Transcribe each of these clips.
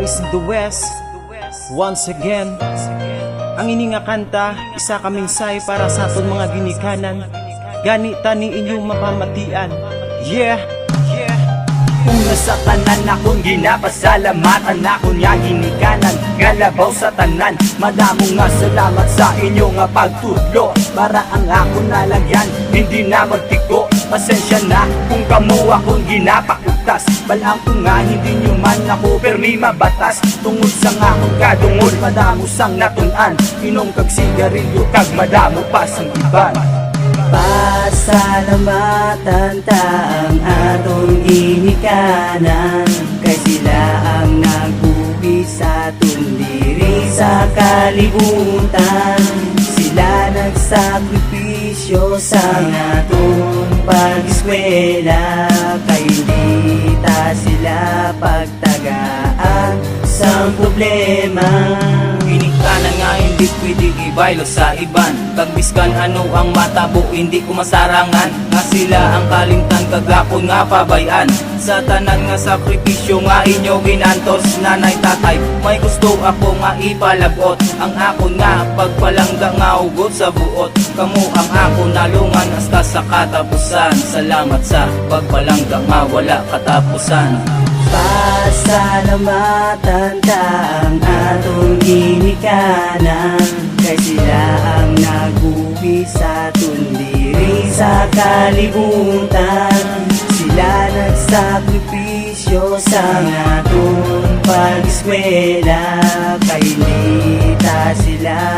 boys in the west Once again Ang ini nga kanta Isa kaming say para sa aton mga ginikanan. Gani tani inyong mapamatian Yeah. Una sa tanan akong ginapasalamatan Ako nga ginikanan Galabaw sa tanan. Madamo nga salamat sa inyo nga pagtudlo Para ang ako nalagyan Hindi na magtiko Pasensya na kung kamo akong ginapakutas. Balang ko nga hindi nyo man ako permi mabatas. Tungod sa nga akong kadungol Madamo sang natunan. Inom kag sigarilyo kag madamo pa sang iban. Pasalamatan ta ang atong ginikanan. Kay sila ang nagbubi sa tundiri sa kalibutan. Sila nagsakripisyo sa atong pag-eskwela. Kay hindi ta sila pagtagaan sa problema ibaylo sa iban. Kagbiskan ano ang matabo? Hindi ko masarangan. Nga sila ang kalimtan kagapon nga pabayan Sa tanan nga sakripisyo nga inyo ginantos Nanay tatay. May gusto ako nga Ang ako nga pagpalangga nga ugot sa buot. Kamu ang ako nalungan hasta sa katapusan. Salamat sa pagpalangga nga wala katapusan. Pasalamatan ta ang atong ginikanan Kay sila ang nagbubi sa tundiri sa kalibutan. Sila nagsakripisyo sa atong pag-eskwela Kay hindi ta sila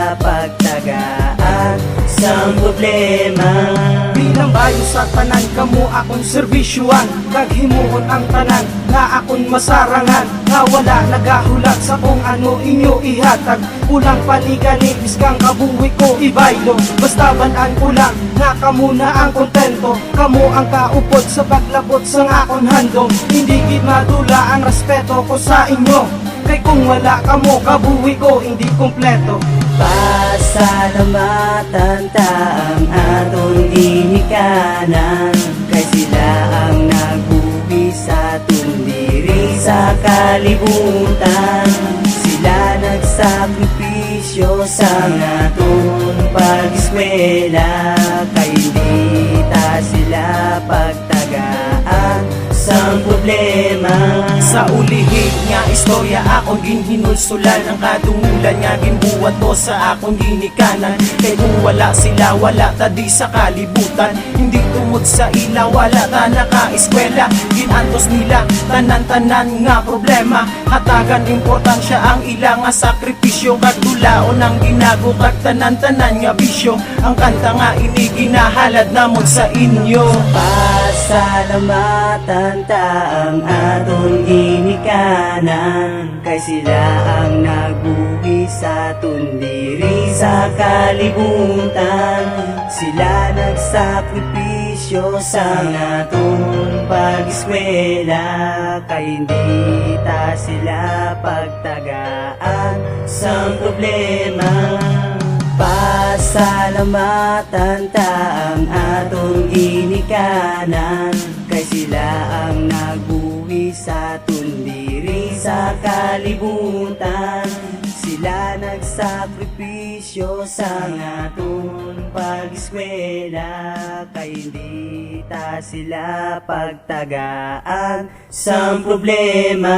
sa problema. Bilang bayo sa tanan Kamo akong serbisyuan Kaghimuon ang tanan Nga akong masarangan. Nga wala nagahulat sa kung ano inyo ihatag. Ulang paligani Iskang kabuwi ko ibaylo. Basta balaan ko lang Nga kamo na ang kontento. Kamo ang kaupod sa paglabot sa akong handong. Hindi gid madula ang respeto ko sa inyo. Kay kung wala kamo kabuwi ko hindi kompleto Pasalamatan ta ang atong ginikanan Kay sila ang nagbubi sa tundiri sa kalibutan. Sila nagsakripisyo sa atong pag-eskwela Kay hindi ta sila pagtagaan sa problema Sa ulihi nga istorya akong ginhinulsulan. Ang kadungulan nga ginbuhat ko sa akong ginikanan. Kay kung wala sila wala ta di sa kalibutan. Hindi tumod sa ila wala ta naka-eskwela. Ginantos nila tanan-tanan nga problema. Hatagan importansya ang ila nga sakripisyo. Kadulaon ang ginago kag tanan-tanan nga bisyo. Ang kanta nga ini ginahalad namon sa inyo Pasalamatan ta ang atong ginikanan Kay sila ang nagbuhi sa tundiri sa kalibutan. Sila nagsakripisyo sa atong pag-eskwela. Kay hindi ta sila pagtagaan sa problema Pasalamatan ta ang atong ginikanan Kay sila ang nagbuhi sa tundiri sa kalibutan. Sila nagsakripisyo sa atong pag-eskwela Kay hindi ta sila pagtagaan sa problema